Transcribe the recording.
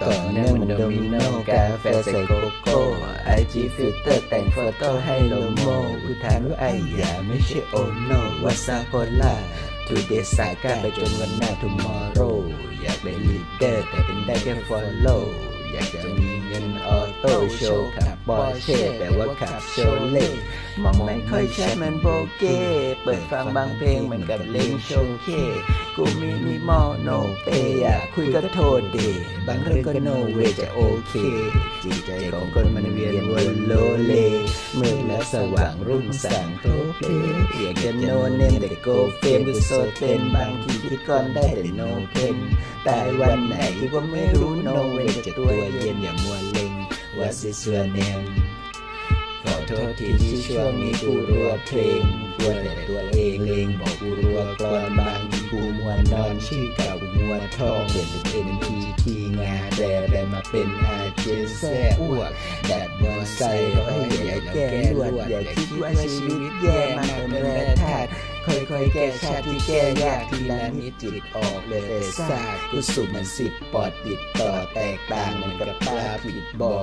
ต่อเนื่องเหมันโดมิโนกาแฟใส่โกโก้ไอจีฟิลเตอร์แต่งโฟโต้ให้โลโมกูถามว่าไอ้ยาไม่ใช่โอโนวาซาโคล่าทูเดย์สายก้าไปจนวันหน้า tomorrow อยากเป็นลีดเดอร์แต่เป็นได้แค่ follow อยากจะมีเงินออโต้โชว์ขับบอเช่แต่ว่าขับโชเล่มองไม่ค่อยใช่มันโบเก้เปิดฟังบางเพลงเหมือนกับเล่งโชว์เคกูมินิมอลโนเป คุยก็โทษดีบางเรื่องก็โนเวจะโอเค จิตใจของคนมันเวียนวนโลเลมืดแล้วสว่างรุ่งสางโตเพลอยากจะโนเนมแต่โกเฟมดูโซเทนบางทีคิดก่อนได้แต่โนเพนแตายวันไหนคิดว่าไม่รู้โนเวจะตัวเย็นอย่ามัวเล็งว่าสิเสือเนม ทษทีที่ช่วงนี้กูรัวเพลงกลัวแต่ตัวเองเลงบอกกูรัวกรอนบางทีกูมัวนอนชื่อเก่ามัวทองเปลี่ยนเป็นทีทีงาแรแรมาเป็นอาเจนแซ่อ้วกดัดมอไซค์ร้อยอย่าแก้ลวดอย่าคิดว่าชีวิตแย่มากเป็นแร่ธาตุค่อยๆแก้ชาติที่แก้ยากทีละนิดจิตออกเลยแต่ซากกูสูบมันสิบปอดติดต่อแตกต่างเหมือนกับปลาผิดบ่อ